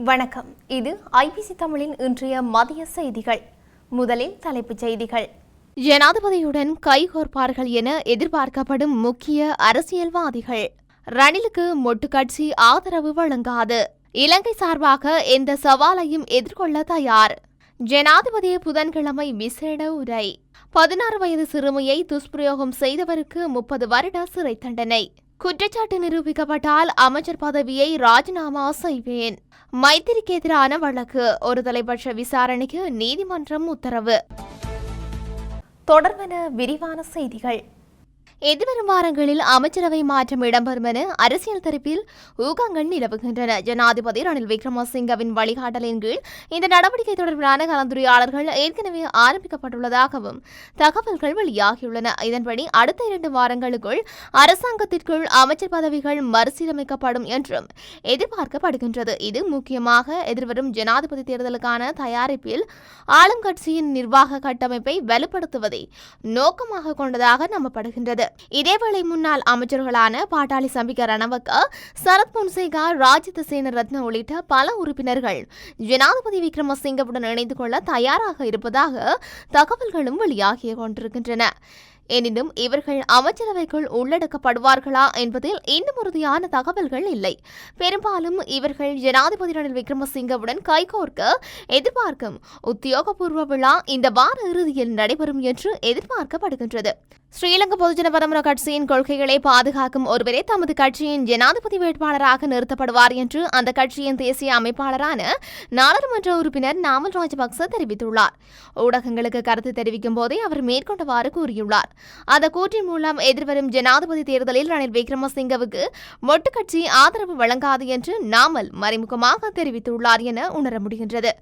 வணக்கம். இது ஐபிசி தமிழின் இன்றைய மதிய செய்திகள். முதலில் தலைப்புச் செய்திகள். ஜனாதிபதியுடன் கைகோர்ப்பார்கள் என எதிர்பார்க்கப்படும் முக்கிய அரசியல்வாதிகள். ரணிலுக்கு மொட்டு கட்சி ஆதரவு வழங்காது. இலங்கை சார்பாக எந்த சவாலையும் எதிர்கொள்ள தயார். ஜனாதிபதி புதன்கிழமை விசேட உரை. பதினாறு வயது சிறுமியை துஷ்பிரயோகம் செய்தவருக்கு முப்பது வருட சிறை தண்டனை. குற்றச்சாட்டு நிரூபிக்கப்பட்டால் அமைச்சர் பதவியை ராஜினாமா செய்வேன். மைத்திரிக்கு எதிரான வழக்கு. ஒரு தலைபட்ச விசாரணைக்கு நீதிமன்றம் உத்தரவு. தொடர்பென விரிவான செய்திகள். எதிர்வரும் வாரங்களில் அமைச்சரவை மாற்றம் இடம்பெறும் என அரசியல் தரப்பில் ஊகங்கள் நிலவுகின்றன. ஜனாதிபதி ரணில் விக்ரமசிங்கவின் வழிகாட்டலின் கீழ் இந்த நடவடிக்கை தொடர்பிலான கலந்துரையாடல்கள் ஏற்கனவே ஆரம்பிக்கப்பட்டுள்ளதாகவும் தகவல்கள் வெளியாகியுள்ளன. இதன்படி அடுத்த இரண்டு வாரங்களுக்குள் அரசாங்கத்திற்குள் அமைச்சர் பதவிகள் மறுசீரமைக்கப்படும் என்றும் எதிர்பார்க்கப்படுகின்றது. இது முக்கியமாக எதிர்வரும் ஜனாதிபதி தேர்தலுக்கான தயாரிப்பில் ஆளும் கட்சியின் நிர்வாக கட்டமைப்பை வலுப்படுத்துவதை நோக்கமாக கொண்டதாக நம்பப்படுகின்றது. இதேவேளை முன்னாள் அமைச்சர்களான பாட்டாளி சம்பிக ரணவக்க சரத் பொன்சேகா ராஜித சேன ரத்ன உள்ளிட்ட பல உறுப்பினர்கள் ஜனாதிபதி விக்ரமசிங்கவுடன் இணைந்து கொள்ள தயாராக இருப்பதாக தகவல்களும் வெளியாகி கொண்டிருக்கின்றன. எனினும் இவர்கள் அமைச்சரவைக்குள் உள்ளடக்கப்படுவார்களா என்பதில் இன்னும் உறுதியான தகவல்கள் இல்லை. பெரும்பாலும் இவர்கள் ஜனாதிபதி ரணில் விக்ரமசிங்கவுடன் கைகோர்க்க எதிர்பார்க்கும் உத்தியோகபூர்வ விழா இந்த வார இறுதியில் நடைபெறும் என்று எதிர்பார்க்கப்படுகின்றது. ஸ்ரீலங்கா பொதுஜன பரமர கட்சியின் கொள்கைகளை பாதுகாக்கும் ஒருவரே தமது கட்சியின் ஜனாதிபதி வேட்பாளராக நிறுத்தப்படுவார் என்று அந்த கட்சியின் தேசிய அமைப்பாளரான நாடாளுமன்ற உறுப்பினர் நாமல் ராஜபக்ச தெரிவித்துள்ளார். ஊடகங்களுக்கு கருத்து தெரிவிக்கும் போதே அவர் மேற்கொண்டவாறு கூறியுள்ளார். அந்த கூற்றின் மூலம் எதிர்வரும் ஜனாதிபதி தேர்தலில் ரணில் விக்ரமசிங்கவுக்கு மொட்டு கட்சி ஆதரவு வழங்காது என்று நாமல் மறைமுகமாக தெரிவித்துள்ளார் என உணர முடிகின்றது.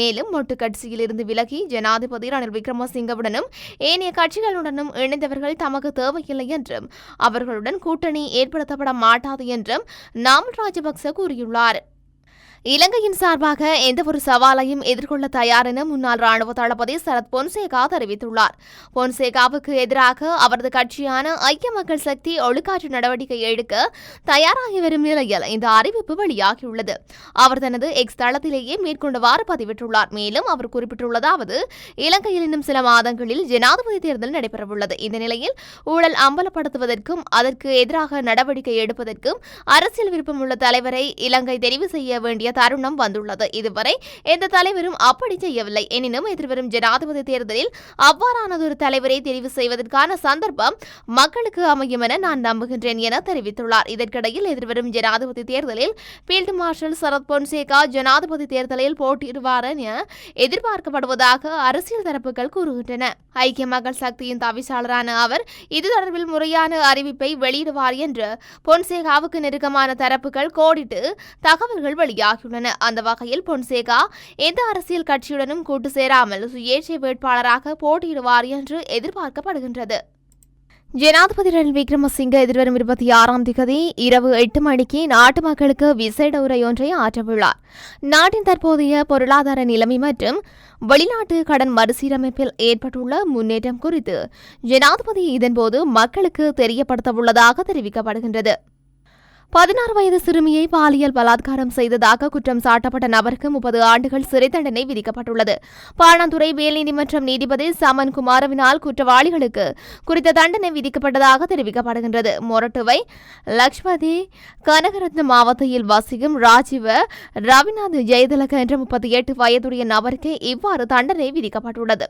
மேலும் மொட்டு கட்சியிலிருந்து விலகி ஜனாதிபதி ரணில் விக்ரமசிங்கவுடனும் ஏனைய கட்சிகளுடனும் இணைந்த தலைவர்கள் தமக்கு தேவையில்லை என்றும் அவர்களுடன் கூட்டணி ஏற்படுத்தப்பட மாட்டாது என்றும் நாமல் ராஜபக்ச கூறியுள்ளார். இலங்கையின் சார்பாக எந்தவொரு சவாலையும் எதிர்கொள்ள தயார் என முன்னாள் ராணுவ தளபதி சரத் பொன்சேகா தெரிவித்துள்ளார். பொன்சேகாவுக்கு எதிராக அவரது கட்சியான ஐக்கிய மக்கள் சக்தி ஒழுக்காற்று நடவடிக்கை எடுக்க தயாராகி வரும் நிலையில் இந்த அறிவிப்பு வெளியாகியுள்ளது. அவர் தனது எக்ஸ் தளத்திலேயே மேற்கொண்டவாறு பதிவிட்டுள்ளார். மேலும் அவர் குறிப்பிட்டுள்ளதாவது இலங்கையில் இன்னும் சில மாதங்களில் ஜனாதிபதி தேர்தல் நடைபெறவுள்ளது. இந்த நிலையில் ஊழல் அம்பலப்படுத்துவதற்கும் அதற்கு எதிராக நடவடிக்கை எடுப்பதற்கும் அரசியல் விருப்பமுள்ள தலைவரை இலங்கை தெரிவு செய்ய வேண்டிய தருணம் வந்துள்ளது. இதுவரை எந்த தலைவரும் அப்படி செய்யவில்லை. எனினும் எதிர்வரும் ஜனாதிபதி தேர்தலில் அவ்வாறானதொரு தலைவரை தெரிவு செய்வதற்கான சந்தர்ப்பம் மக்களுக்கு அமையும் என நான் நம்புகின்றேன் என தெரிவித்துள்ளார். இதற்கிடையில் எதிர்வரும் ஜனாதிபதி தேர்தலில் ஃபீல்டு மார்ஷல் சரத் பொன்சேகா ஜனாதிபதி தேர்தலில் போட்டியிடுவார் என எதிர்பார்க்கப்படுவதாக அரசியல் தரப்புகள் கூறுகின்றன. ஐக்கிய மக்கள் சக்தியின் தவிசாளரான அவர் இது தொடர்பில் முறையான அறிவிப்பை வெளியிடுவார் என்று பொன்சேகாவுக்கு நெருக்கமான தரப்புகள் கோடிட்டு தகவல்கள் வெளியாகியுள்ளன அந்த வகையில் பொன்சேகா எந்த அரசியல் கட்சியுடனும் கூட்டு சேராமல் சுயேட்சை வேட்பாளராக போட்டியிடுவார் என்று எதிர்பார்க்கப்படுகின்றது. ஜனாதிபதி ரணில் விக்ரமசிங்க எதிர்வரும் இருபத்தி ஆறாம் திகதி இரவு எட்டு மணிக்கு நாட்டு மக்களுக்கு விசேட உரை ஒன்றை ஆற்றவுள்ளார். நாட்டின் தற்போதைய பொருளாதார நிலைமை மற்றும் வெளிநாட்டு கடன் மறுசீரமைப்பில் ஏற்பட்டுள்ள முன்னேற்றம் குறித்து ஜனாதிபதி இதன்போது மக்களுக்கு தெரியப்படுத்தவுள்ளதாக தெரிவிக்கப்படுகின்றது. பதினாறு வயது சிறுமியை பாலியல் பலாத்காரம் செய்ததாக குற்றம் சாட்டப்பட்ட நபருக்கு முப்பது ஆண்டுகள் சிறை தண்டனை விதிக்கப்பட்டுள்ளது. பாணாந்துறை மேல் நீதிமன்றம் நீதிபதி சமன் குமாரவினால் குற்றவாளிகளுக்கு குறித்த தண்டனை விதிக்கப்பட்டதாக தெரிவிக்கப்படுகின்றது. மொரட்டுவை லக்ஷ்மதி கனகரத்ன மாவட்டத்தில் வசிக்கும் ராஜீவ ரவிநாத் ஜெயதிலக என்ற முப்பத்தி எட்டு வயதுடைய நபருக்கு இவ்வாறு தண்டனை விதிக்கப்பட்டுள்ளது.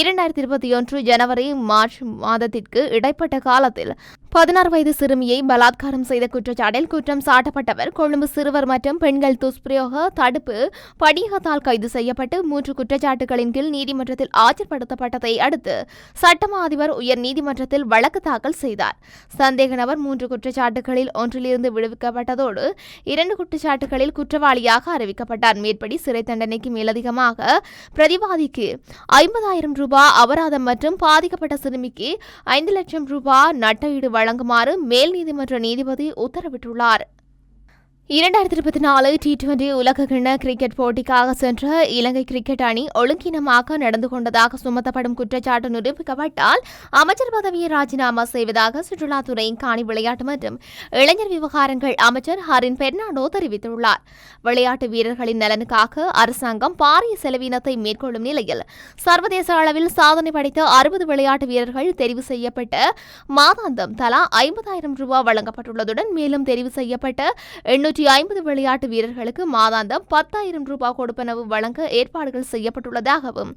இரண்டாயிரத்தி இருபத்தி ஒன்று ஜனவரி மார்ச் மாதத்திற்கு இடைப்பட்ட காலத்தில் பதினாறு வயது சிறுமியை பலாத்காரம் செய்த குற்றச்சாட்டில் குற்றம் சாட்டப்பட்டவர் கொழும்பு சிறுவர் மற்றும் பெண்கள் துஷ்பிரயோக தடுப்பு படியகத்தால் கைது செய்யப்பட்டு மூன்று குற்றச்சாட்டுகளின் கீழ் நீதிமன்றத்தில் ஆஜர்படுத்தப்பட்டதை அடுத்து சட்டமா அதிபர் உயர் நீதிமன்றத்தில் வழக்கு தாக்கல் செய்தார். சந்தேக நபர் மூன்று குற்றச்சாட்டுகளில் ஒன்றிலிருந்து விடுவிக்கப்பட்டதோடு இரண்டு குற்றச்சாட்டுகளில் குற்றவாளியாக அறிவிக்கப்பட்டார். மேற்படி சிறை தண்டனைக்கு மேலதிகமாக பிரதிவாதிக்கு ஐம்பதாயிரம் ரூபாய் அபராதம் மற்றும் பாதிக்கப்பட்ட சிறுமிக்கு ஐந்து லட்சம் ரூபாய் நட்டஈடு வழங்குமாறு மேல் நீதிமன்ற நீதிபதி உத்தரவிட்டுள்ளார். இரண்டாயிரத்தி இருபத்தி நாலு டி டுவெண்டி உலகக்கிண கிரிக்கெட் போட்டிக்காக சென்ற இலங்கை கிரிக்கெட் அணி ஒழுங்கீனமாக நடந்து கொண்டதாக சுமத்தப்படும் குற்றச்சாட்டு நிரூபிக்கப்பட்டால் அமைச்சர் பதவியை ராஜினாமா செய்வதாக சுற்றுலாத்துறை காணி விளையாட்டு மற்றும் இளைஞர் விவகாரங்கள் அமைச்சர் ஹரின் பெர்னாண்டோ தெரிவித்துள்ளார். விளையாட்டு வீரர்களின் நலனுக்காக அரசாங்கம் பாரிய செலவினத்தை மேற்கொள்ளும் நிலையில் சர்வதேச அளவில் சாதனை படைத்த அறுபது விளையாட்டு வீரர்கள் தெரிவு செய்யப்பட்ட மாதாந்தம் தலா ஐம்பதாயிரம் ரூபாய் வழங்கப்பட்டுள்ளதுடன் மேலும் தெரிவு செய்யப்பட்ட எண்ணூற்றி ஐம்பது விளையாட்டு வீரர்களுக்கு மாதாந்தம் பத்தாயிரம் ரூபாய் கொடுப்பனவு வழங்க ஏற்பாடுகள் செய்யப்பட்டுள்ளதாகவும்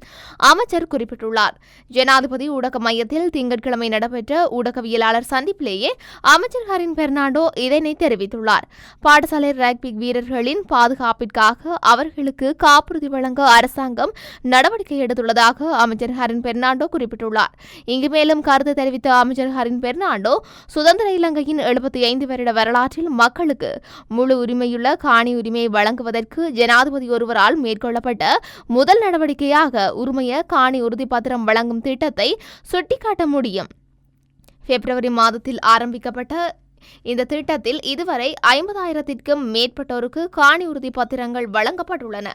அமைச்சர் குறிப்பிட்டுள்ளார். ஜனாதிபதி ஊடக மையத்தில் திங்கட்கிழமை நடைபெற்ற ஊடகவியலாளர் சந்திப்பிலேயே அமைச்சர் ஹரின் பெர்னாண்டோ இதனை தெரிவித்துள்ளார். பாடசாலை ரக்பி வீரர்களின் பாதுகாப்பிற்காக அவர்களுக்கு காப்புறுதி வழங்க அரசாங்கம் நடவடிக்கை எடுத்துள்ளதாக அமைச்சர் ஹரின் பெர்னாண்டோ குறிப்பிட்டுள்ளார். இங்கு மேலும் கருத்து தெரிவித்த அமைச்சர் ஹரின் பெர்னாண்டோ சுதந்திர இலங்கையின் எழுபத்தி ஐந்து வருட வரலாற்றில் மக்களுக்கு முழு உரிமையுள்ள காணி உரிமையை வழங்குவதற்கு ஜனாதிபதி ஒருவரால் மேற்கொள்ளப்பட்ட முதல் நடவடிக்கையாக உரிமைய காணி உறுதிப்பத்திரம் வழங்கும் திட்டத்தை சுட்டிக்காட்ட முடியும். பிப்ரவரி மாதத்தில் ஆரம்பிக்கப்பட்ட இந்த திட்டத்தில் இதுவரை ஐம்பதாயிரத்திற்கும் மேற்பட்டோருக்கு காணி உறுதி பத்திரங்கள் வழங்கப்பட்டுள்ளன.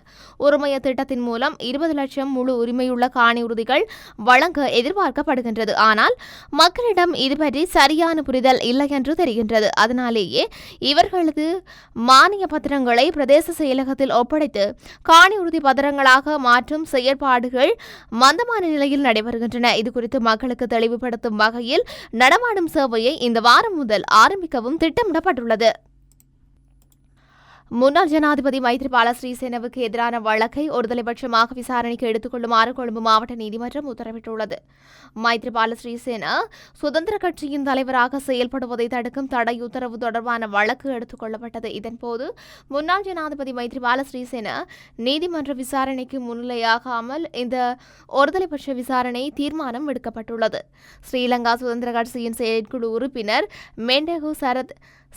உரிமைய திட்டத்தின் மூலம் இருபது லட்சம் முழு உரிமையுள்ள காணி உறுதிகள் வழங்க எதிர்பார்க்கப்படுகின்றது. ஆனால் மக்களிடம் இதுபற்றி சரியான புரிதல் இல்லை என்று தெரிகின்றது. அதனாலேயே இவர்களது மானிய பத்திரங்களை பிரதேச செயலகத்தில் ஒப்படைத்து காணி உறுதி பத்திரங்களாக மாற்றும் செயற்பாடுகள் மந்தமான நிலையில் நடைபெறுகின்றன. இதுகுறித்து மக்களுக்கு தெளிவுபடுத்தும் வகையில் நடமாடும் சேவையை இந்த வாரம் முதல் ஆரம்பிக்கவும் திட்டமிடப்பட்டுள்ளது. முன்னாள் ஜனாதிபதி மைத்ரிபால ஸ்ரீசேனவுக்கு எதிரான வழக்கை ஒருதலைபட்சமாக விசாரணைக்கு எடுத்துக் கொள்ளுமாறு கொழும்பு மாவட்ட நீதிமன்றம் உத்தரவிட்டுள்ளது. மைத்ரிபால ஸ்ரீசேனா சுதந்திர கட்சியின் தலைவராக செயல்படுவதை தடுக்கும் தடை உத்தரவு தொடர்பான வழக்கு எடுத்துக் கொள்ளப்பட்டது இதன்போது முன்னாள் ஜனாதிபதி மைத்ரிபால ஸ்ரீசேனா நீதிமன்ற விசாரணைக்கு முன்னிலையாகாமல் இந்த ஒருதலைபட்ச விசாரணை தீர்மானம் எடுக்கப்பட்டுள்ளது ஸ்ரீலங்கா சுதந்திர கட்சியின் செயற்குழு உறுப்பினர் மெண்டகு சரத்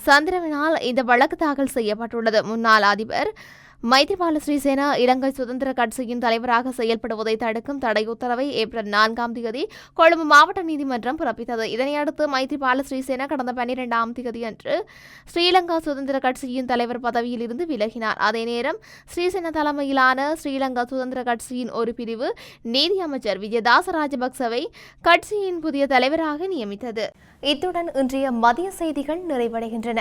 சந்திரவினால் இந்த வழக்கு தாக்கல் செய்யப்பட்டுள்ளது. முன்னாள் அதிபர் மைத்ரிபால ஸ்ரீசேனா இலங்கை சுதந்திர கட்சியின் தலைவராக செயல்படுவதை தடுக்கும் தடை உத்தரவை ஏப்ரல் நான்காம் தேதி கொழும்பு மாவட்ட நீதிமன்றம் பிறப்பித்தது. இதனையடுத்து மைத்ரிபால ஸ்ரீசேனா கடந்த பன்னிரெண்டாம் தேதி அன்று ஸ்ரீலங்கா சுதந்திர கட்சியின் தலைவர் பதவியில் இருந்து விலகினார். அதே நேரம் ஸ்ரீசேனா தலைமையிலான ஸ்ரீலங்கா சுதந்திர கட்சியின் ஒரு பிரிவு நீதி அமைச்சர் விஜயதாச ராஜபக்சவை கட்சியின் புதிய தலைவராக நியமித்தது. இத்துடன் இன்றைய மதிய செய்திகள் நிறைவடைகின்றன.